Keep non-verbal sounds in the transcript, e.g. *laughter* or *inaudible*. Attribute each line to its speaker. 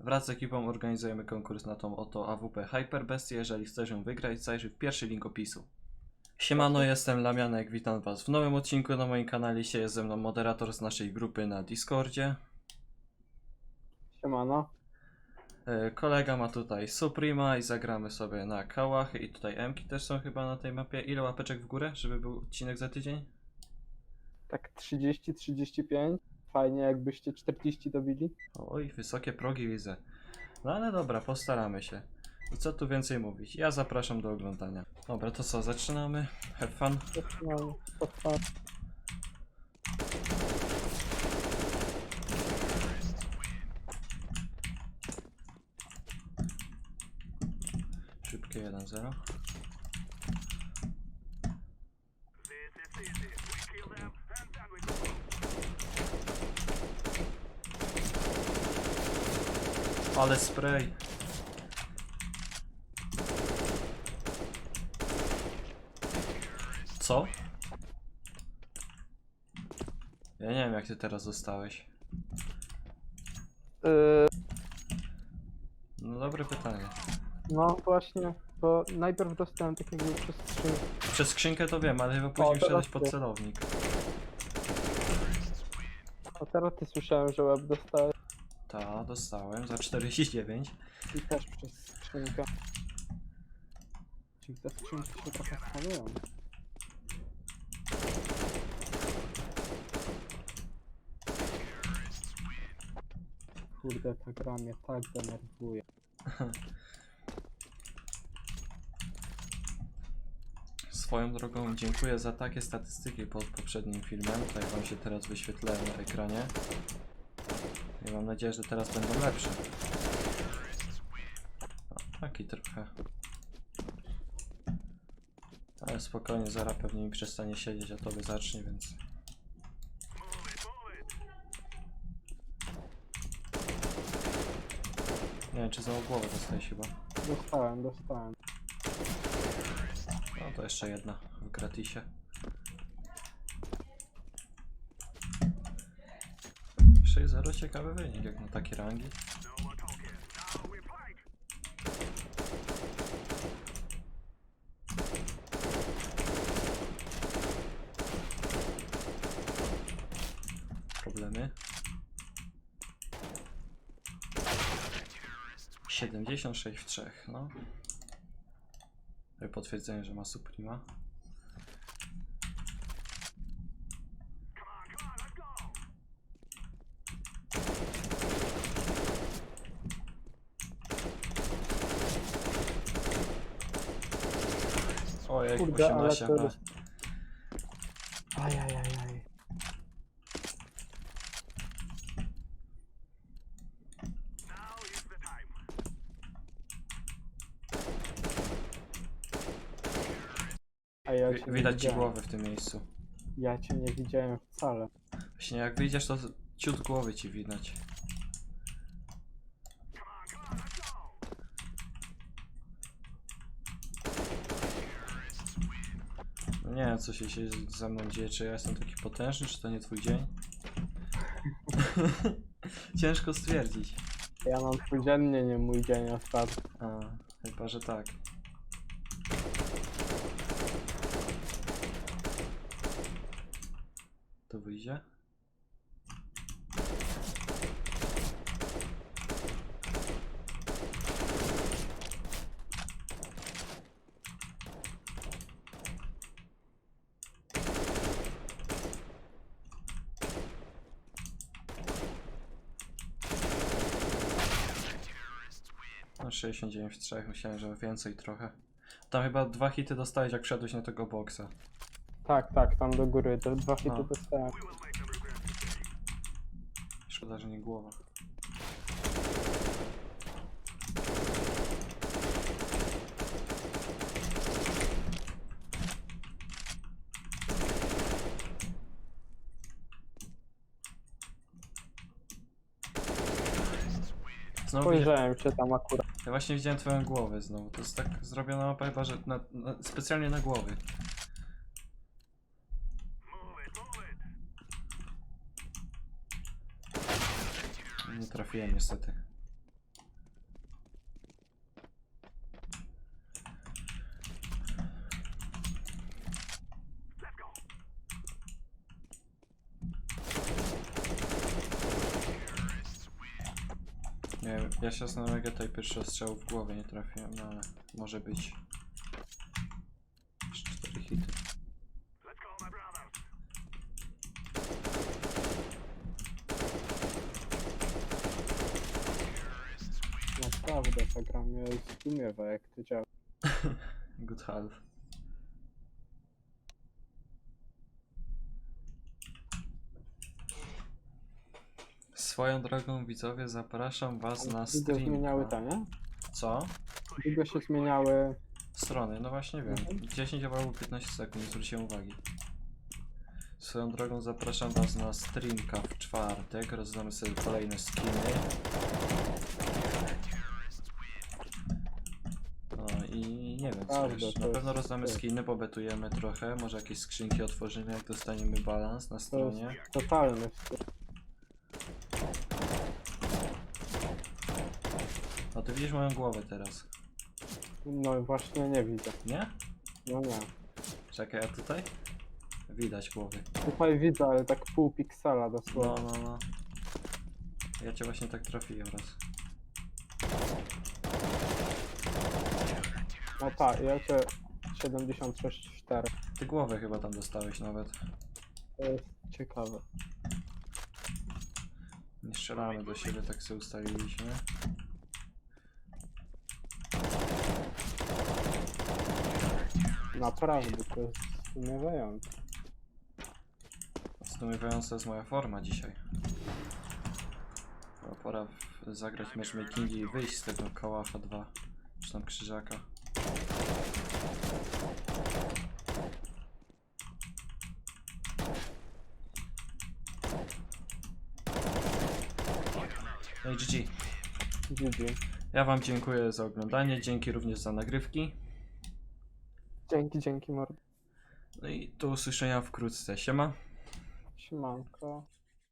Speaker 1: Wraz z ekipą organizujemy konkurs na tą oto AWP Hyper Bestię. Jeżeli chcesz ją wygrać, zajrzyj w pierwszy link opisu. Siemano, jestem Lamianek, witam was w nowym odcinku na moim kanale. Dzisiaj jest ze mną moderator z naszej grupy na Discordzie.
Speaker 2: Siemano.
Speaker 1: E, Kolega ma tutaj Suprema i zagramy sobie na kałachy i tutaj Mki też są chyba na tej mapie. Ile łapeczek w górę, żeby był odcinek za tydzień?
Speaker 2: Tak 30-35. Fajnie jakbyście 40 dobili.
Speaker 1: Oj, wysokie progi widzę. No ale dobra, postaramy się. I co tu więcej mówić? Ja zapraszam do oglądania. Dobra, to co, zaczynamy? Have fun.
Speaker 2: Zaczynamy. Potrwa.
Speaker 1: Szybkie 1-0. Ale spray. Co? Ja nie wiem jak ty teraz zostałeś.
Speaker 2: Yy,
Speaker 1: No dobre pytanie.
Speaker 2: no właśnie, bo najpierw dostałem takiego przestrzeń.
Speaker 1: Przez skrzynkę to wiem, ale chyba później
Speaker 2: teraz
Speaker 1: wszedłeś pod
Speaker 2: ty.
Speaker 1: celownik.
Speaker 2: A teraz ty słyszałem, że łeb dostałem
Speaker 1: Ta, dostałem za 49.
Speaker 2: i też przez skrzynkę. Czyli te skrzynki się trochę skanują. Kurde, ta gra mnie tak denerwuje. *laughs*
Speaker 1: Swoją drogą dziękuję za takie statystyki pod poprzednim filmem. Tutaj wam się teraz wyświetlają na ekranie. I mam nadzieję, że teraz będą lepsze. O, taki trochę. Ale spokojnie, zaraz pewnie mi przestanie siedzieć, a tobie zacznie, więc... Nie wiem, czy za głowę dostałeś chyba.
Speaker 2: Dostałem, dostałem.
Speaker 1: No to jeszcze jedna w gratisie. 6-0 ciekawy wynik jak na takie rangi. Problemy. 76 w 3, no. Potwierdzenie, że ma Suprema. Ojej,
Speaker 2: Kurde, ale
Speaker 1: 18
Speaker 2: to Ajajajaj. A ja
Speaker 1: Wi-
Speaker 2: cię nie
Speaker 1: Widać ci
Speaker 2: widziałem.
Speaker 1: głowę w tym miejscu.
Speaker 2: Ja cię nie widziałem wcale.
Speaker 1: Właśnie jak wyjdziesz, to ciut głowy ci widać. Nie wiem, co się, się ze mną dzieje, czy ja jestem taki potężny, czy to nie twój dzień? *laughs* Ciężko stwierdzić.
Speaker 2: Ja mam twój dziennie, nie mój dzień ostatni.
Speaker 1: A, chyba, że tak. To wyjdzie? No 69 w 3, myślałem, że więcej trochę. Tam chyba dwa hity dostałeś jak wszedłeś na tego boksa.
Speaker 2: Tak, tak, tam do góry, te dwa hity
Speaker 1: No.
Speaker 2: dostałem.
Speaker 1: Szkoda, że nie głowa. Znowu widzia-
Speaker 2: Spojrzałem się tam akurat.
Speaker 1: ja właśnie widziałem twoją głowę znowu. To jest tak zrobiona mapa chyba, że na, na, specjalnie na głowy. Nie trafiłem niestety. Nie wiem, ja się zastanawiam, jak ja tutaj pierwszy strzał w głowę nie trafiłem, no ale może być. Jeszcze cztery hity.
Speaker 2: Naprawdę, ta gra mnie zdumiewa, jak to działa. *laughs*
Speaker 1: Good half. Swoją drogą widzowie zapraszam was na
Speaker 2: Długo zmieniały
Speaker 1: stream.
Speaker 2: te, nie?
Speaker 1: Co?
Speaker 2: Długo się zmieniały...
Speaker 1: Strony, no właśnie wiem.
Speaker 2: Mhm.
Speaker 1: 10 albo 15 sekund, nie zwróciłem uwagi. Swoją drogą zapraszam was na streamka w czwartek. Rozdamy sobie kolejne skiny. No i nie wiem co
Speaker 2: Prawda,
Speaker 1: jeszcze. Na pewno rozdamy skiny, pobetujemy trochę. Może jakieś skrzynki otworzymy, jak dostaniemy balans na
Speaker 2: To
Speaker 1: stronie.
Speaker 2: jest totalny wstyd.
Speaker 1: A ty widzisz moją głowę teraz,
Speaker 2: No właśnie nie widzę.
Speaker 1: nie?
Speaker 2: No nie.
Speaker 1: Czekaj, a tutaj? Widać głowy.
Speaker 2: Tutaj widzę, ale tak pół piksela
Speaker 1: No,
Speaker 2: dosłownie.
Speaker 1: no, no. Ja cię właśnie tak trafiłem raz.
Speaker 2: No tak, ja cię 76,4.
Speaker 1: Ty głowę chyba tam dostałeś nawet.
Speaker 2: To jest ciekawe.
Speaker 1: Nie strzelamy do siebie, tak sobie ustaliliśmy.
Speaker 2: Naprawdę, to jest zdumiewające.
Speaker 1: Zdumiewająca jest moja forma dzisiaj. Chyba pora w- zagrać matchmakingi i wyjść z tego kałacha 2. Czy tam krzyżaka. No i GG.
Speaker 2: GG.
Speaker 1: Ja wam dziękuję za oglądanie, dzięki również za nagrywki.
Speaker 2: Dzięki, dzięki mordo.
Speaker 1: No i do usłyszenia wkrótce. Siema.
Speaker 2: Siemanko.